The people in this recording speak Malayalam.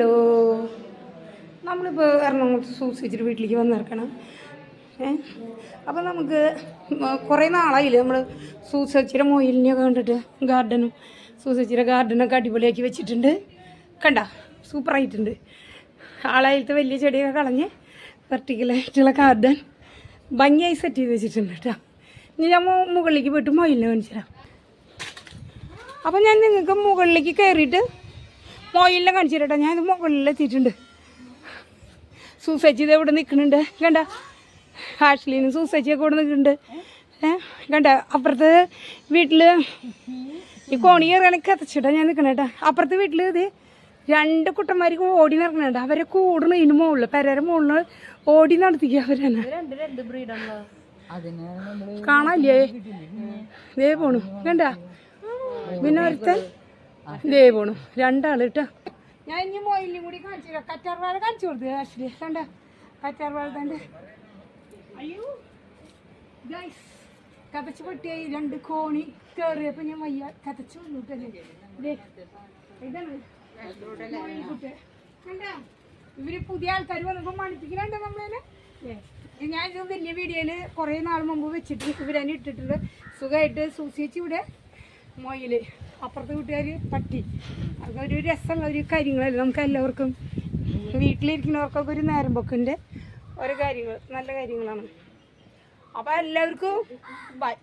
ഹലോ. നമ്മളിപ്പോൾ എറണാകുളത്ത് സൂക്ഷിച്ചിട്ട് വീട്ടിലേക്ക് വന്നിറക്കണം. ഏ? അപ്പോൾ നമുക്ക് കുറേ നാളായില്ലേ നമ്മൾ സൂസച്ചിയുടെ മൊയിലിനെയൊക്കെ കണ്ടിട്ട് ഗാർഡനും സൂസച്ചിയുടെ ഗാർഡനൊക്കെ അടിപൊളിയാക്കി വെച്ചിട്ടുണ്ട്. കണ്ട? സൂപ്പറായിട്ടുണ്ട്. ആളായിലത്തെ വലിയ ചെടിയൊക്കെ കളഞ്ഞ് വെർട്ടിക്കലായിട്ടുള്ള ഗാർഡൻ ഭംഗിയായി സെറ്റ് ചെയ്ത് വെച്ചിട്ടുണ്ട് കേട്ടോ. ഇനി ഞാൻ മുകളിലേക്ക് പോയിട്ട് മൊയിലിനെ കാണിച്ചു തരാം അപ്പം ഞാൻ നിങ്ങൾക്ക് മുകളിലേക്ക് കയറിയിട്ട് മൊയിലിനെ കാണിച്ചിട്ടാ ഞാൻ ഞാൻ മുകളിലെത്തിയിട്ടുണ്ട്. സൂസച്ചി ഇത് ഇവിടെ നിൽക്കുന്നുണ്ട്? കണ്ട. ഹാഷ്ലിനും സൂസച്ചിയൊക്കെ ഇവിടെ നിൽക്കുന്നുണ്ട്. ഏ? കണ്ട. അപ്പുറത്ത് വീട്ടിൽ ഈ കോണി കയറിയാണെങ്കിൽ കതച്ചിട്ടാ ഞാൻ നിൽക്കണേ കേട്ടാ. അപ്പുറത്തെ വീട്ടിൽ ഇത് രണ്ട് കുട്ടന്മാർക്ക് ഓടി നടക്കണുണ്ട് അവരെ കൂടുന്നു ഇതിന് മുകളിൽ പെരയുടെ മുകളിൽ ഓടി നടത്തിക്കുക അവരെന്നെ കാണാല്ലേ ദേ പോണു. കണ്ട. പിന്നെ ഒരുത്തൻ ദേ പോണു. രണ്ടാൾ കേട്ടോ ഞാൻ ഇനി മൊയിലും കൂടി കാണിച്ചു തരാം. കറ്റാർവാഴ കാണിച്ചു കൊടുത്തു ആക്ച്വലി കണ്ട? കറ്റാർവാഴ തണ്ട് അയ്യോ. ഗൈസ് കതച്ച് പൊട്ടിയായി. രണ്ട് കോണി കയറിയപ്പോൾ ഞാൻ വയ്യ. കതച്ച് വന്നിട്ടല്ലേ? ഇതാണ് മൊയിൽക്കുട്ടി. കണ്ടാ? ഇവർ പുതിയ ആൾക്കാർ വന്നപ്പോൾ മണിപ്പിക്കലുണ്ട് നമ്മളെ ഞാൻ ഇത് വലിയ വീഡിയോയിൽ കുറേ നാൾ മുമ്പ് വെച്ചിട്ട് ഇവരെന്നെ ഇട്ടിട്ടുണ്ട്. സുഖമായിട്ട് സൂക്ഷിച്ച് ഇവിടെ മൊയിൽ അപ്പുറത്തെ കൂട്ടുകാർ പട്ടി. അതൊക്കെ ഒരു രസമുള്ള ഒരു കാര്യങ്ങളല്ലേ നമുക്ക് എല്ലാവർക്കും. വീട്ടിലിരിക്കുന്നവർക്കൊക്കെ ഒരു നേരം പൊക്കിന്റെ ഓരോ കാര്യങ്ങൾ നല്ല കാര്യങ്ങളാണ്. അപ്പോൾ എല്ലാവർക്കും ബൈ.